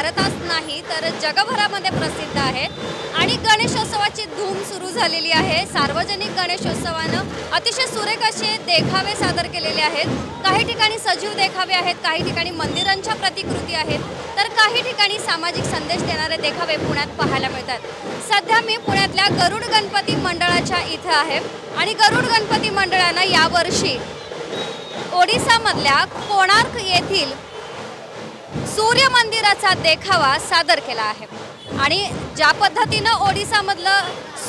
भारतात नाही तर जगभरामध्ये प्रसिद्ध आहेत आणि गणेशोत्सवाची धूम सुरू झालेली आहे. सार्वजनिक गणेशोत्सवानं अतिशय सुरेख असे देखावे सादर केलेले आहेत. काही ठिकाणी सजीव देखावे आहेत काही ठिकाणी मंदिरांच्या प्रतिकृती आहेत. तर काही ठिकाणी सामाजिक संदेश देणारे देखावे पुण्यात पाहायला मिळतात. सध्या मी पुण्यातल्या गरुड गणपती मंडळाच्या इथं आहे. आणि गरुड गणपती मंडळानं यावर्षी ओडिसामधल्या कोणार्क येथील सूर्य मंदिराचा देखावा सादर केला आहे. आणि ज्या पद्धतीनं ओडिसामधलं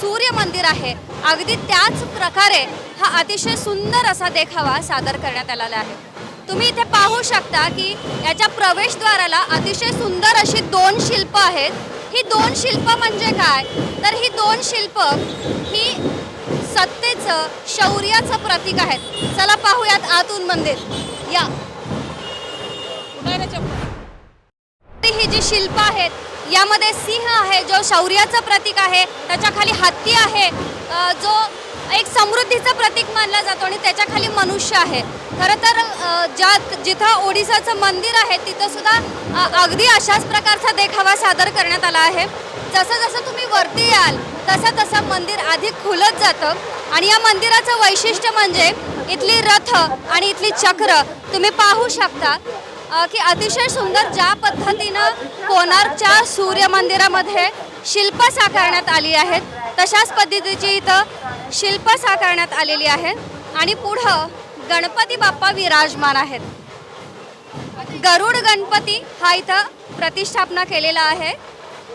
सूर्य मंदिर आहे अगदी त्याच प्रकारे हा अतिशय सुंदर असा देखावा सादर करण्यात आलेला आहे. तुम्ही इथे पाहू शकता की याच्या प्रवेशद्वाराला अतिशय सुंदर अशी दोन शिल्प आहेत. ही दोन शिल्प म्हणजे काय? तर ही दोन शिल्प ही सत्तेचं शौर्याचं प्रतीक आहेत. चला पाहूयात आतून मंदिर. या. ही जी शिल्प आहेत यामध्ये सिंह आहे जो शौर्याचं प्रतीक आहे त्याच्याखाली हत्ती आहे जो एक समृद्धीचं प्रतीक मानला जातो आणि त्याच्याखाली मनुष्य आहे. खरं तर ज्या जिथं ओडिसाचं मंदिर आहे तिथं सुद्धा अगदी अशाच प्रकारचा देखावा सादर करण्यात आला आहे. जसं जसं तुम्ही वरती याल तसं तसं मंदिर अधिक खुलत जातं. आणि या मंदिराचं वैशिष्ट्य म्हणजे इथली रथ आणि इथली चक्र तुम्ही पाहू शकता. की अतिशय सुंदर ज्या पद्धतीनं कोणार्कच्या सूर्य मंदिरामध्ये शिल्प साकारण्यात आली आहेत तशाच पद्धतीची इथं शिल्प साकारण्यात आलेली आहेत. आणि पुढं गणपती बाप्पा विराजमान आहेत. गरुड गणपती हा इथं प्रतिष्ठापना केलेला आहे.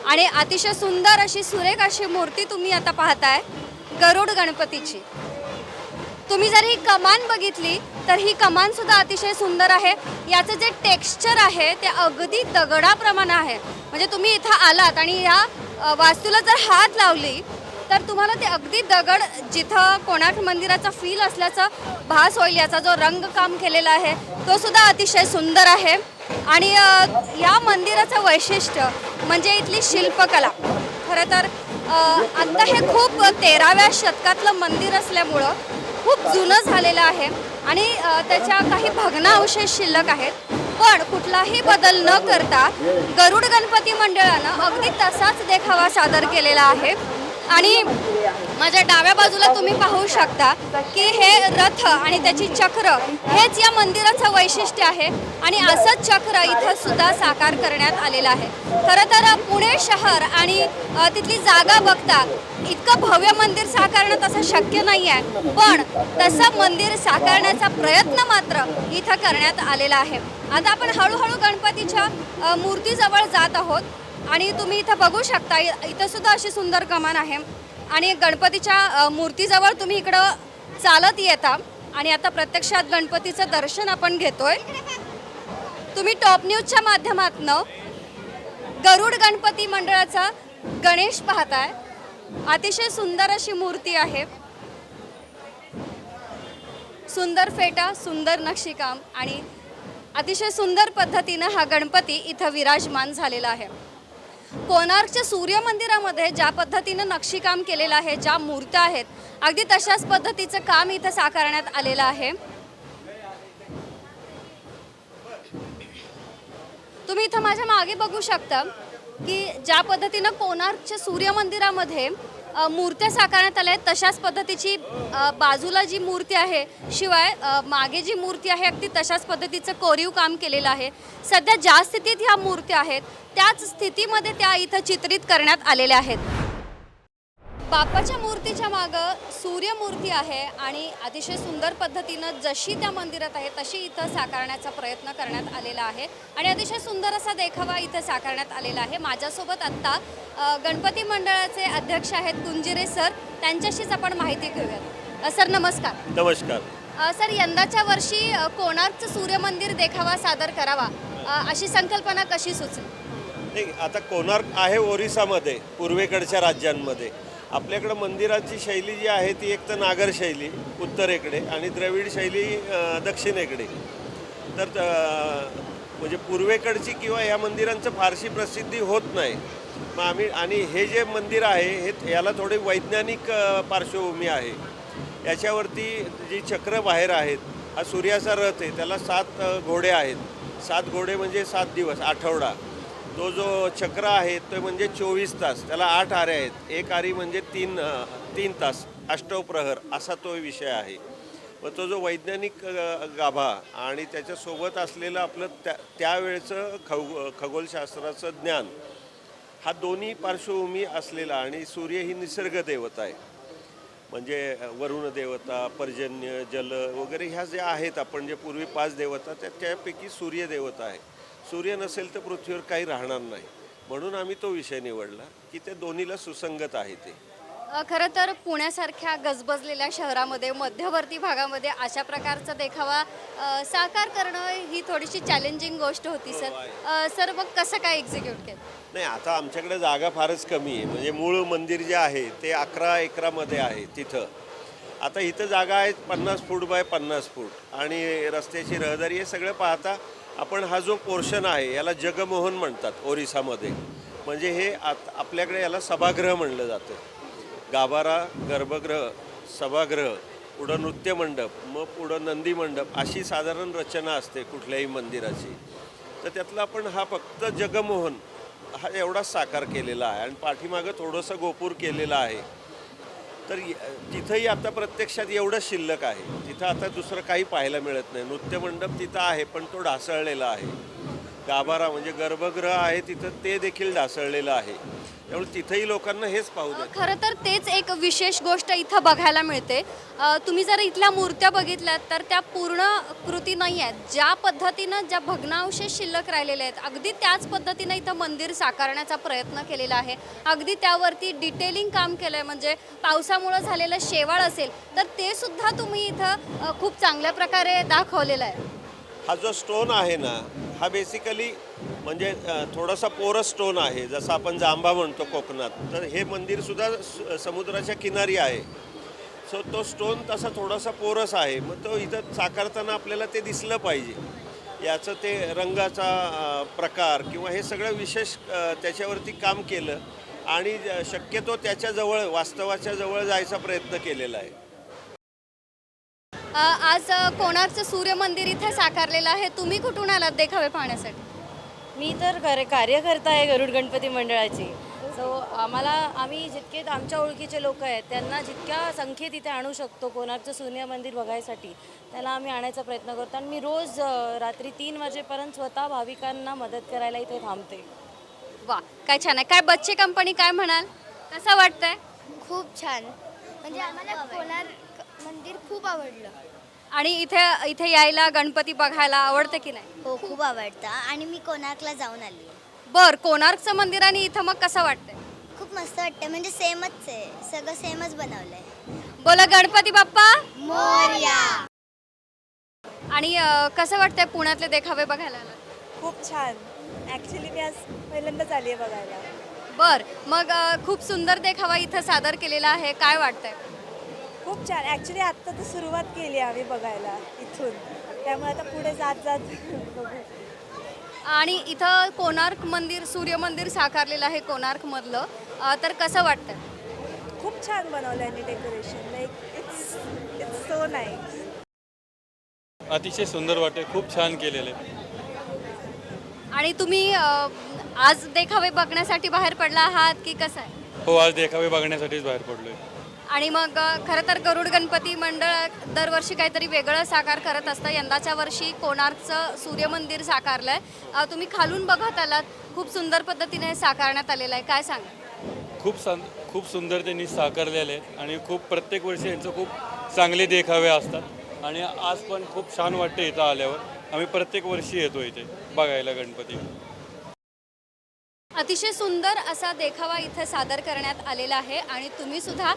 आणि अतिशय सुंदर अशी सुरेख अशी मूर्ती तुम्ही आता पाहताय गरुड गणपतीची. तुम्ही जर ही कमान बघितली तर ही कमान सुद्धा अतिशय सुंदर आहे. याचं जे टेक्स्चर आहे ते अगदी दगडाप्रमाणे आहे. म्हणजे तुम्ही इथं आलात आणि ह्या वास्तूला जर हात लावली तर तुम्हाला ते अगदी दगड जिथं कोणार्क मंदिराचा फील असल्याचं भास होईल याचा जो रंगकाम केलेला आहे तो सुद्धा अतिशय सुंदर आहे. आणि या मंदिराचं वैशिष्ट्य म्हणजे इथली शिल्पकला. खरं तर आत्ता हे खूप तेराव्या शतकातलं मंदिर असल्यामुळं खूप जुनं झालेलं आहे. आणि त्याच्या काही भग्नावशेष शिल्लक आहेत. पण कुठलाही बदल न करता गरुड गणपती मंडळानं अगदी तसाच देखावा सादर केलेला आहे. आणि माझ्या डाव्या बाजूला तुम्ही पाहू शकता की हे रथ आणि त्याची चक्र हेच या मंदिराचं वैशिष्ट्य आहे आणि असंच चक्र इथं सुद्धा साकार करण्यात आलेलं आहे. खरं तर पुणे शहर आणि तिथली जागा बघता इतकं भव्य मंदिर साकारणं तसं शक्य नाही आहे पण तसं मंदिर साकारण्याचा प्रयत्न मात्र इथं करण्यात आलेला आहे. आता आपण हळूहळू गणपतीच्या मूर्तीजवळ जात आहोत आणि तुम्ही इथं बघू शकता इ- इथं सुद्धा अशी सुंदर कमान आहे. आणि गणपतीच्या मूर्तीजवळ तुम्ही इकडं चालत येता. आणि आता प्रत्यक्षात गणपतीचं दर्शन आपण घेतोय. तुम्ही टॉप न्यूजच्या माध्यमातनं गरुड गणपती मंडळाचा गणेश पाहताय. अतिशय सुंदर अशी मूर्ती आहे. सुंदर फेटा सुंदर नक्षीकाम आणि अतिशय सुंदर पद्धतीनं हा गणपती इथं विराजमान झालेला आहे. कोणार्कच्या सूर्य मंदिरामध्ये ज्या पद्धतीनं नक्षीकाम केलेलं आहे ज्या मूर्त्या आहेत अगदी तशाच पद्धतीचं काम इथं साकारण्यात आलेलं आहे. तुम्ही इथं माझ्या मागे बघू शकता. की ज्या पद्धतीनं कोणार्कच्या सूर्य मंदिरामध्ये मूर्त्या साकारण्यात आल्या आहेत तशाच पद्धतीची बाजूला जी मूर्ती आहे शिवाय मागे जी मूर्ती आहे अगदी तशाच पद्धतीचं कोरीव काम केलेलं आहे. सध्या ज्या स्थितीत ह्या मूर्त्या आहेत त्याच स्थितीमध्ये त्या इथं चित्रित करण्यात आलेल्या आहेत. बाप्पाच्या मूर्तीच्या मागं सूर्यमूर्ती आहे आणि अतिशय सुंदर पद्धतीनं जशी त्या मंदिरात आहे तशी इथं साकारण्याचा प्रयत्न करण्यात आलेला आहे. आणि अतिशय सुंदर असा देखावा इथं साकारण्यात आलेला आहे. माझ्यासोबत आत्ता गणपती मंडळाचे अध्यक्ष आहेत कुंजिरे सर. त्यांच्याशीच आपण माहिती घेऊयात. सर नमस्कार. नमस्कार. सर यंदाच्या वर्षी कोणार्कचं सूर्यमंदिर देखावा सादर करावा? अशी संकल्पना कशी सुचली? नाही आता कोणार्क आहे ओरिसामध्ये पूर्वेकडच्या राज्यांमध्ये. आपल्याकडं मंदिराची शैली जी आहे ती एक तर नागर शैली उत्तरेकडे आणि द्रविड शैली दक्षिणेकडे. तर म्हणजे पूर्वेकडची किंवा या मंदिरांचं फारशी प्रसिद्धी होत नाही. मग आम्ही आणि हे जे मंदिर आहे हे याला थोडी वैज्ञानिक पार्श्वभूमी आहे. याच्यावरती जी चक्र बाहेर आहेत हा सूर्याचा रथ आहे त्याला सात घोडे आहेत. सात घोडे म्हणजे सात दिवस आठवडा. तो जो चक्र आहे तो म्हणजे चोवीस तास त्याला आठ आरे आहेत. एक आरी म्हणजे तीन तीन तास अष्टवप्रहर असा तो विषय आहे. व तो जो वैज्ञानिक गाभा आणि त्याच्यासोबत असलेलं आपलं त्या त्यावेळचं खग खगोलशास्त्राचं ज्ञान हा दोन्ही पार्श्वभूमी असलेला आणि सूर्य ही निसर्ग देवता आहे. म्हणजे वरुण देवता पर्जन्य जल वगैरे ह्या ज्या आहेत आपण जे पूर्वी पाच देवता त्या त्यापैकी सूर्यदेवता आहे. सूर्य नसेल तर पृथ्वीवर काही राहणार नाही. म्हणून आम्ही तो विषय निवडला की ते दोन्हीला सुसंगत आहे ते. खरं तर पुण्यासारख्या गजबजलेल्या शहरामध्ये मध्यवर्ती भागामध्ये अशा प्रकारचा देखावा अ, साकार करणं ही थोडीशी चॅलेंजिंग गोष्ट होती सर अ, सर मग कसं काय एक्झिक्यूट केलं? नाही आता आमच्याकडे जागा फारच कमी आहे. म्हणजे मूळ मंदिर जे आहे ते अकरा एकरामध्ये आहे तिथं. आता इथं जागा आहे पन्नास फूट बाय पन्नास फूट. आणि रस्त्याची रहदारी हे सगळं पाहता आपण हा जो पोर्शन आहे याला जगमोहन म्हणतात ओरिसामध्ये. म्हणजे हे आत आपल्याकडे याला सभागृह म्हणलं जातं. गाभारा गर्भगृह सभागृह पुढं नृत्य मंडप मग पुढं नंदी मंडप अशी साधारण रचना असते कुठल्याही मंदिराची. तर त्यातला आपण हा फक्त जगमोहन हा एवढाच साकार केलेला आहे. आणि पाठीमागं थोडंसं गोपूर केलेलं आहे. तर तिथंही आता प्रत्यक्षात एवढं शिल्लक आहे. तिथं आता दुसरं काही पाहायला मिळत नाही. नृत्यमंडप तिथं आहे पण तो ढासळलेला आहे. गाभारा म्हणजे गर्भगृह आहे तिथं ते देखील ढासळलेलं आहे. त्यामुळे तिथंही लोकांना हेच पाहू खरं तर तेच एक विशेष गोष्ट इथं बघायला मिळते. अ, तुम्ही जर इथल्या मूर्त्या बघितल्यात तर त्या पूर्ण कृती नाही आहेत. ज्या पद्धतीनं ज्या भग्नावशेष शिल्लक राहिलेल्या आहेत अगदी त्याच पद्धतीनं इथं मंदिर साकारण्याचा प्रयत्न केलेला आहे. अगदी त्यावरती डिटेलिंग काम केलं आहे म्हणजे पावसामुळं झालेलं शेवाळ असेल तर ते सुद्धा तुम्ही इथं अ, खूप चांगल्या प्रकारे दाखवलेलं आहे. हा जो स्टोन आहे ना हा बेसिकली म्हणजे थोडासा पोरस स्टोन आहे. जसं आपण जांभा म्हणतो कोकणात तर हे मंदिरसुद्धा स- समुद्राच्या किनारी आहे. सो तो स्टोन तसा थोडासा पोरस आहे. मग तो इथं साकारताना आपल्याला ते दिसलं पाहिजे. याचं ते रंगाचा प्रकार किंवा हे सगळं विशेष त्याच्यावरती काम केलं आणि शक्यतो त्याच्याजवळ वास्तवाच्या जवळ जायचा प्रयत्न केलेला आहे. आज कोणार्कचं सूर्य मंदिर इथे साकारलेलं आहे? तुम्ही कुठून आलात देखावे पाहण्यासाठी? मी तर कार्य कार्यकर्ता आहे गरुड गणपती मंडळाची. सो आम्हाला आम्ही जितके आमच्या ओळखीचे लोक आहेत त्यांना जितक्या संख्येत इथे आणू शकतो कोणार्कचं सूर्य मंदिर बघायसाठी त्याला आम्ही आणायचा प्रयत्न करतो. आणि मी रोज रात्री तीन वाजेपर्यंत स्वतः भाविकांना मदत करायला इथे थांबते. वा काय छान आहे. काय बच्चे कंपनी काय म्हणाल? कसं वाटतंय? खूप छान. म्हणजे आम्हाला कोणार्क मंदिर खूप आवडलं. आणि इथे इथे यायला गणपती बघायला आवडतं की नाही? हो खूप आवडतं. आणि मी कोणार्कला जाऊन आली. बर कोणार्कचं मंदिर आणि इथं मग कसं वाटतंय? खूप मस्त वाटतं म्हणजे सेमच आहे. सगळं सेमच बनवलंय. बोला गणपती बाप्पा. मोर्या. आणि अं, कसं वाटतंय पुण्यातले देखावे बघायला? खूप छान. ॲक्च्युली मी आज पहिल्यांदाच आली आहे बघायला. बर मग अं, खूप सुंदर देखावा इथं सादर केलेला आहे. काय वाटतंय? खूप छान. ॲक्च्युली आत्ता तर सुरुवात केली आहे आम्ही बघायला इथून. त्यामुळे आता पुढे जात जात बघू. आणि इथं कोणार्क मंदिर सूर्य मंदिर साकारलेलं आहे कोणार्कमधलं. अं, तर कसं वाटतंय? खूप छान बनवलं आहे decoration like it's it's so nice अतिशय सुंदर वाटते खूप छान केलेले आणि तुम्ही अं, आज देखावे बघण्यासाठी बाहेर पडला आहात की कसं आहे? हो आज देखावे बघण्यासाठीच बाहेर पडलोय. आणि मग खरं तर गरुड गणपती मंडळ दरवर्षी काहीतरी वेगळं साकार करत असतं. यंदाच्या वर्षी कोणार्कचं सूर्यमंदिर साकारलं आहे तुम्ही खालून बघत आलात. खूप सुंदर पद्धतीने हे साकारण्यात आलेलं आहे. काय सांगा खूप सं खूप सुंदर त्यांनी साकारलेले आहेत. आणि खूप प्रत्येक वर्षी यांचं खूप चांगले देखावे असतात. आणि आज पण खूप छान वाटते इथं आल्यावर. आम्ही प्रत्येक वर्षी येतो इथे बघायला गणपती. अतिशय सुंदर असा देखावा इथे सादर करण्यात आलेला आहे आणि तुम्ही सुद्धा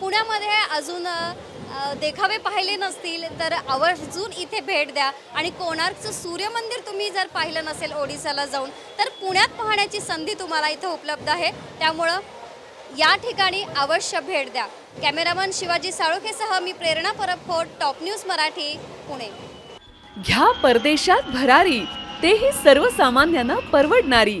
पुण्यामध्ये अजून देखावे पाहिले नसतील तर आवर्जून इथे भेट द्या. आणि कोणार्कचं सूर्यमंदिर तुम्ही जर पाहिलं नसेल ओडिसाला जाऊन तर पुण्यात पाहण्याची संधी तुम्हाला इथं उपलब्ध आहे. त्यामुळं या ठिकाणी अवश्य भेट द्या. कॅमेरामन शिवाजी साळुखेसह मी प्रेरणा परबखोट टॉप न्यूज मराठी पुणे. घ्या परदेशात भरारी तेही सर्वसामान्यांना परवडणारी.